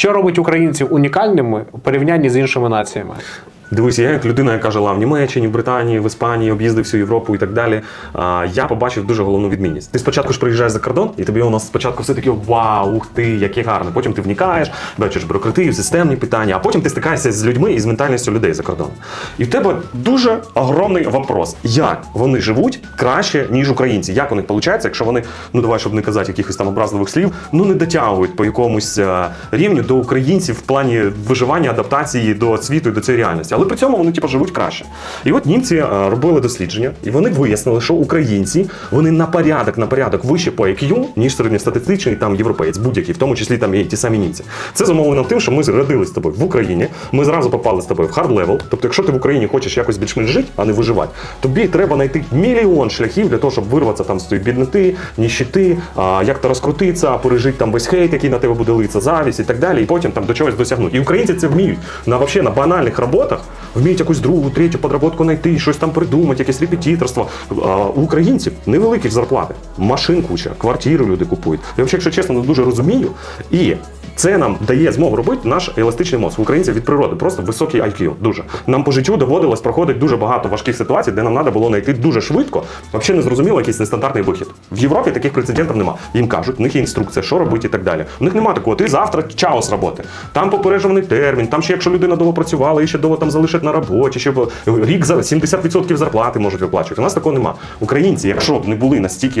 Що робить українців унікальними у порівнянні з іншими націями? Дивись, я як людина, яка жила в Німеччині, в Британії, в Іспанії, об'їздив всю Європу і так далі. а, Я побачив дуже головну відмінність. Ти спочатку ж приїжджаєш за кордон, і тобі у нас спочатку все таке вау, ух ти, яке гарне. Потім ти вникаєш, бачиш бюрократію, системні питання, а потім ти стикаєшся з людьми і з ментальністю людей за кордоном. І в тебе дуже огромний вопрос, як вони живуть краще, ніж українці. Як у них виходить, якщо вони, ну давай, щоб не казати якихось там образливих слів, ну не дотягують по якомусь е, рівню до українців в плані виживання, адаптації до світу і до цієї реальності. Але при цьому вони типу, живуть краще. І от німці е, робили дослідження, і вони вияснили, що українці вони на порядок, на порядок вище по IQ, ніж середньостатистичний там європеєць, будь-який, в тому числі там і ті самі німці. Це зумовлено тим, що ми родились з тобою в Україні. Ми зразу попали з тобою в хард левел. Тобто, якщо ти в Україні хочеш якось більш-менш жити, а не виживати, тобі треба знайти мільйон шляхів для того, щоб вирватися там з тієї бідноти, ніщити, як то розкрутитися, пережити там весь хейт, який на тебе буде литися, завість і так далі, і потім там до чогось досягнути. І українці це вміють на вообще на банальних роботах, вміють якусь другу, третю подработку знайти, щось там придумати, якесь репетиторство. А у українців невеликі зарплати, машин куча, квартири люди купують. Я взагалі, якщо чесно, не дуже розумію. І це нам дає змогу робити наш еластичний мозок. У українців від природи просто високий IQ. Дуже нам по життю доводилось проходити дуже багато важких ситуацій, де нам треба було знайти дуже швидко. Взагалі не зрозуміло якийсь нестандартний вихід. В Європі таких прецедентів нема. Їм кажуть, в них є інструкція, що робити і так далі. У них немає такого. Ти завтра чао роботи. Там попереджений термін. Там ще якщо людина довго працювала, і ще довго там залишать на роботі, ще рік за 70% зарплати можуть виплачувати. У нас такого нема. Українці, якщо б не були настільки